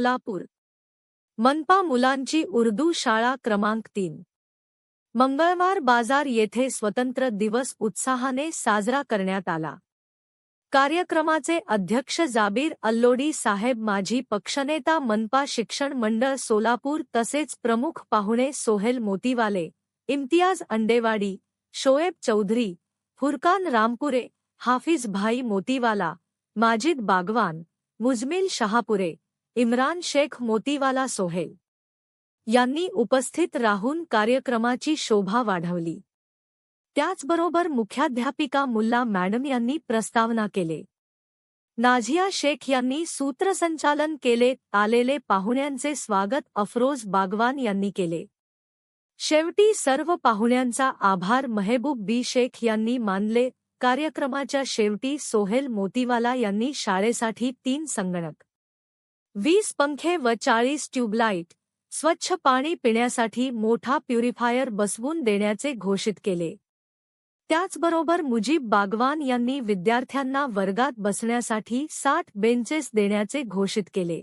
सोलापूर. मनपा मुलांची उर्दू शाळा क्रमांक तीन. मंगळवार बाजार येथे स्वतंत्र दिवस उत्साहाने साजरा करण्यात आला. कार्यक्रमाचे अध्यक्ष जाबीर अल्लोडी साहेब माजी पक्षनेता मनपा शिक्षण मंडळ सोलापूर तसेच प्रमुख पाहुणे सोहेल मोतीवाले इम्तियाज अंडेवाडी शोएब चौधरी फुरकान रामपुरे हाफिज भाई मोतीवाला माजिद बागवान मुजमिल शहापुरे इम्रान शेख मोतीवाला सोहेल यांनी उपस्थित राहून कार्यक्रमाची शोभा वाढवली. त्याचबरोबर मुख्याध्यापिका मुल्ला मॅडम यांनी प्रस्तावना केले. नाझिया शेख यांनी सूत्रसंचालन केले आलेले पाहुण्यांचे स्वागत अफरोज बागवान यांनी केले. शेवटी सर्व पाहुण्यांचा आभार महेबूब बी शेख यांनी मानले. कार्यक्रमाच्या शेवटी सोहेल मोतीवाला यांनी शाळेसाठी तीन संगणक वीस पंखे व चाळीस ट्यूबलाईट स्वच्छ पाणी पिण्यासाठी मोठा प्युरिफायर बसवून देण्याचे घोषित केले. त्याचबरोबर मुजीब बागवान यांनी विद्यार्थ्यांना वर्गात बसण्यासाठी साठ बेंचेस देण्याचे घोषित केले.